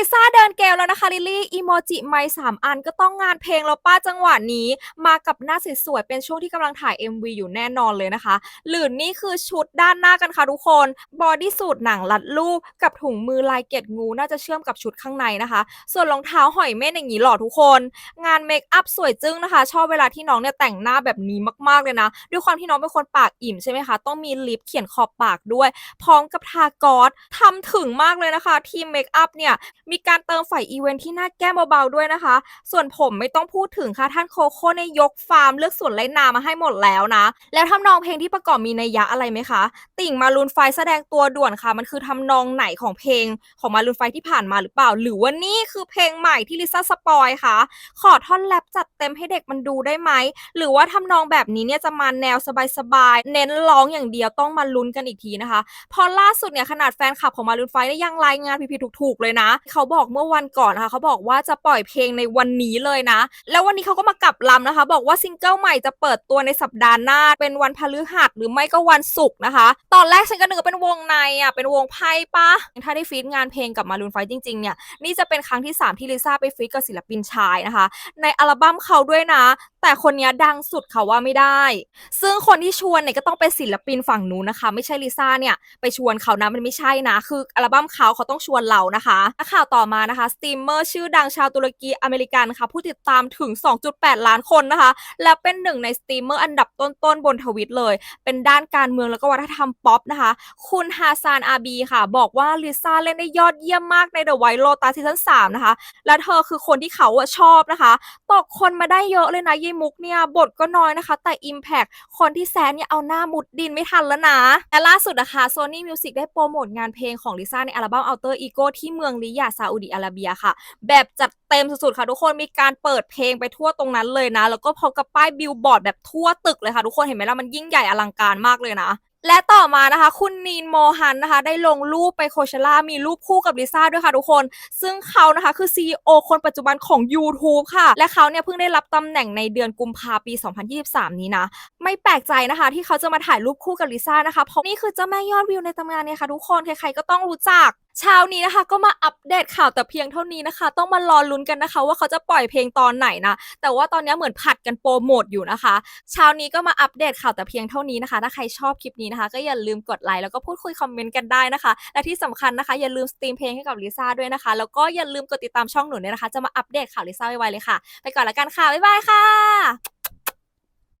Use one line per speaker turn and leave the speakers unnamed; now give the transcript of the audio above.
ลิซ่าเดินเกมแล้วนะคะลิลลี่อีโมจิไม้สามอันก็ต้องงานเพลงแล้วป้าจังหวะนี้ มากับหน้าสวยๆเป็นช่วงที่กำลังถ่าย MV อยู่แน่นอนเลยนะคะ หรือนี่คือชุดด้านหน้ากันค่ะทุกคนบอดี้สูทหนังรัดรูปกับถุงมือลายเกตงูน่าจะเชื่อมกับชุดข้างในนะคะ ส่วนรองเท้าหอยเม่นอย่างนี้หล่อทุกคน งานเมคอัพสวยจึ้งนะคะ ชอบเวลาที่น้องเนี่ยแต่งหน้าแบบนี้มากๆเลยนะ ด้วยความที่น้องเป็นคนปากอิ่มใช่ไหมคะต้องมีลิปเขียนขอบปากด้วย พร้อมกับทากอสทำถึงมากเลยนะคะทีมเมคอัพเนี่ยมีการเติมไฟอีเวนท์ที่หน้าแก้มเบาๆด้วยนะคะ ส่วนผมไม่ต้องพูดถึงค่ะท่านโคโค่ในยกฟาร์มเลือกส่วนไรนามาให้หมดแล้วนะ แล้วทำนองเพลงที่ประกอบมีนัยยะอะไรไหมคะ ติ่งมารูนไฟแสดงตัวด่วนค่ะ มันคือทำนองไหนของเพลงของมารูนไฟที่ผ่านมาหรือเปล่า หรือว่านี่คือเพลงใหม่ที่ลิซ่าสปอยคะขอท่อนแรปจัดเต็มให้เด็กมันดูได้ไหม หรือว่าทำนองแบบนี้เนี่ยจะมาแนวสบายๆ เน้นร้องอย่างเดียวต้องมาลุ้นกันอีกทีนะคะ พอล่าสุดเนี่ยขนาดแฟนคลับของมารูนไฟได้ยังรายงานผิดๆถูกๆเลยนะเขาาบอกเมื่อวันก่อนนะคะเขาบอกว่าจะปล่อยเพลงในวันนี้เลยนะ แล้ววันนี้เขาก็มากลับลำนะคะ บอกว่าซิงเกิลใหม่จะเปิดตัวในสัปดาห์หน้า เป็นวันพฤหัสหรือไม่ก็วันศุกร์นะคะ ตอนแรกฉันก็นึกว่าเป็นวงในอะเป็นวงไพ่ปะถ้าได้ฟีดงานเพลงกับมารูนไฟจริงๆเนี่ยนี่จะเป็นครั้งที่สามที่ลิซ่าไปฟีดกับศิลปินชายนะคะ ในอัลบั้มเขาด้วยนะ แต่คนนี้ดังสุดเขาว่าไม่ได้ ซึ่งคนที่ชวนเนี่ยก็ต้องเป็นศิลปินฝั่งนู้นนะคะ ไม่ใช่ลิซ่าเนี่ยไปชวนเขานะมันไม่ใช่นะ คืออัลบั้มเขาเขาต้องชวนเรานะคะและข่าวต่อมานะคะสตรีมเมอร์ชื่อดังชาวตุรกีอเมริกันค่ะผู้ติดตามถึง 2.8 ล้านคนนะคะ และเป็นหนึ่งในสตรีมเมอร์อันดับต้นๆบนทวิตเลย เป็นด้านการเมืองแล้วก็วัฒนธรรมป๊อปนะคะ คุณฮาซานอาบีค่ะ บอกว่าลิซ่าเล่นได้ยอดเยี่ยมมากใน The White Lotus ซีซั่น3นะคะ และเธอคือคนที่เขาชอบนะคะตกคนมาได้เยอะเลยนะยายมุกเนี่ยบทก็น้อยนะคะ แต่ Impact คนที่แซนเนี่ยเอาหน้ามุดดินไม่ทันแล้วนะและล่าสุดนะคะ Sony Music ได้โปรโมทงานเพลงของลิซ่าในอัลบั้ม Alter Ego ที่เมืองริยาซาอุดีอาระเบียค่ะ แบบจัดเต็มสุดๆค่ะ ทุกคนมีการเปิดเพลงไปทั่วตรงนั้นเลยนะ แล้วก็พร้อมกับป้ายบิลบอร์ดแบบทั่วตึกเลยค่ะ ทุกคนเห็นไหมล่ะมันยิ่งใหญ่อลังการมากเลยนะ และต่อมานะคะ คุณนีนโมฮันนะคะ ได้ลงรูปไปโคเชล่ามีรูปคู่กับลิซ่าด้วยค่ะทุกคน ซึ่งเขานะคะคือ CEO คนปัจจุบันของ YouTube ค่ะ และเขาเนี่ยเพิ่งได้รับตำแหน่งในเดือนกุมภาปี 2023 นี้นะ ไม่แปลกใจนะคะ ที่เขาจะมาถ่ายรูปคู่กับลิซ่านะคะ เพราะนี่คือเจ้าแม่ยอดวิวในตำนานเนี่ยค่ะทุกคน ใครๆก็ต้องรู้จักเช้านี้นะคะก็มาอัปเดตข่าวแต่เพียงเท่านี้นะคะ ต้องมารอลุ้นกันนะคะ ว่าเขาจะปล่อยเพลงตอนไหนนะแต่ว่าตอนนี้เหมือนผัดกันโปรโมทอยู่นะคะเช้านี้ก็มาอัปเดตข่าวแต่เพียงเท่านี้นะคะ ถ้าใครชอบคลิปนี้นะคะ ก็อย่าลืมกดไลค์แล้วก็พูดคุยคอมเมนต์กันได้นะคะ และที่สำคัญนะคะอย่าลืมสตรีมเพลงให้กับลิซ่าด้วยนะคะ แล้วก็อย่าลืมกดติดตามช่องหนูเนี่ยนะคะ จะมาอัปเดตข่าวลิซ่าไวๆเลยค่ะ ไปก่อนละกันค่ะบ๊ายบายค่ะ